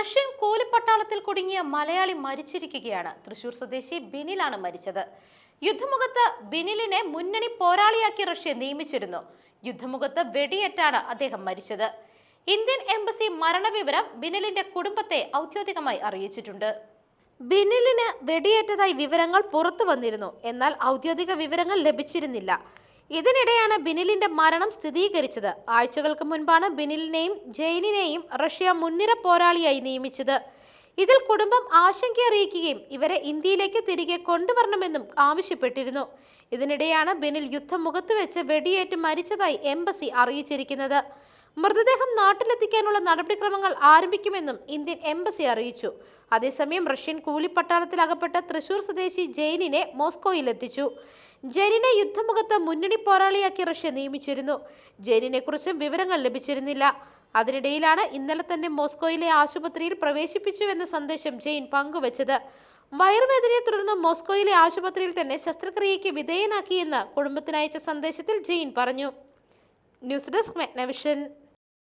Russian കൂലിപ്പട്ടാളത്തിൽ കുടുങ്ങിയ മലയാളി മരിച്ചിരിക്കുകയാണ്. തൃശൂർ സ്വദേശി ബിനിലാണ് മരിച്ചത്. യുദ്ധമുഖത്ത് ബിനിലിനെ മുന്നണി പോരാളിയാക്കി റഷ്യ നിയമിച്ചിരുന്നു. യുദ്ധമുഖത്ത് വെടിയേറ്റാണ് അദ്ദേഹം മരിച്ചത്. ഇന്ത്യൻ എംബസി മരണവിവരം ബിനിലിന്റെ കുടുംബത്തെ ഔദ്യോഗികമായി അറിയിച്ചിട്ടുണ്ട്. ബിനിലിന് വെടിയേറ്റതായി വിവരങ്ങൾ പുറത്തു വന്നിരുന്നു. എന്നാൽ ഔദ്യോഗിക വിവരങ്ങൾ ലഭിച്ചിരുന്നില്ല. ഇതിനിടെയാണ് ബിനിലിന്റെ മരണം സ്ഥിരീകരിച്ചത്. ആഴ്ചകൾക്ക് മുൻപാണ് ബിനിലിനെയും ജെയിനിനെയും റഷ്യ മുൻനിര പോരാളിയായി നിയമിച്ചത്. ഇതിൽ കുടുംബം ആശങ്കയറിയിക്കുകയും ഇവരെ ഇന്ത്യയിലേക്ക് തിരികെ കൊണ്ടുവരണമെന്നും ആവശ്യപ്പെട്ടിരുന്നു. ഇതിനിടെയാണ് ബിനിൽ യുദ്ധം മുഖത്ത് വെച്ച് വെടിയേറ്റ് മരിച്ചതായി എംബസി അറിയിച്ചിരിക്കുന്നത്. മൃതദേഹം നാട്ടിലെത്തിക്കാനുള്ള നടപടിക്രമങ്ങൾ ആരംഭിക്കുമെന്നും ഇന്ത്യൻ എംബസി അറിയിച്ചു. അതേസമയം റഷ്യൻ കൂലിപ്പട്ടാളത്തിൽ അകപ്പെട്ട തൃശൂർ സ്വദേശി ജെയിനിനെ മോസ്കോയിൽ എത്തിച്ചു ജെയിനിനെ യുദ്ധമുഖത്ത് മുന്നണി പോരാളിയാക്കി റഷ്യ നിയമിച്ചിരുന്നു. ജെയിനിനെ കുറിച്ചും വിവരങ്ങൾ ലഭിച്ചിരുന്നില്ല. അതിനിടയിലാണ് ഇന്നലെ തന്നെ മോസ്കോയിലെ ആശുപത്രിയിൽ പ്രവേശിപ്പിച്ചുവെന്ന സന്ദേശം ജെയിൻ പങ്കുവച്ചത്. വയറുവേദനയെ തുടർന്ന് മോസ്കോയിലെ ആശുപത്രിയിൽ തന്നെ ശസ്ത്രക്രിയയ്ക്ക് വിധേയനാക്കിയെന്ന് കുടുംബത്തിനയച്ച സന്ദേശത്തിൽ ജെയിൻ പറഞ്ഞു. News desk മെഗ്നവിഷൻ.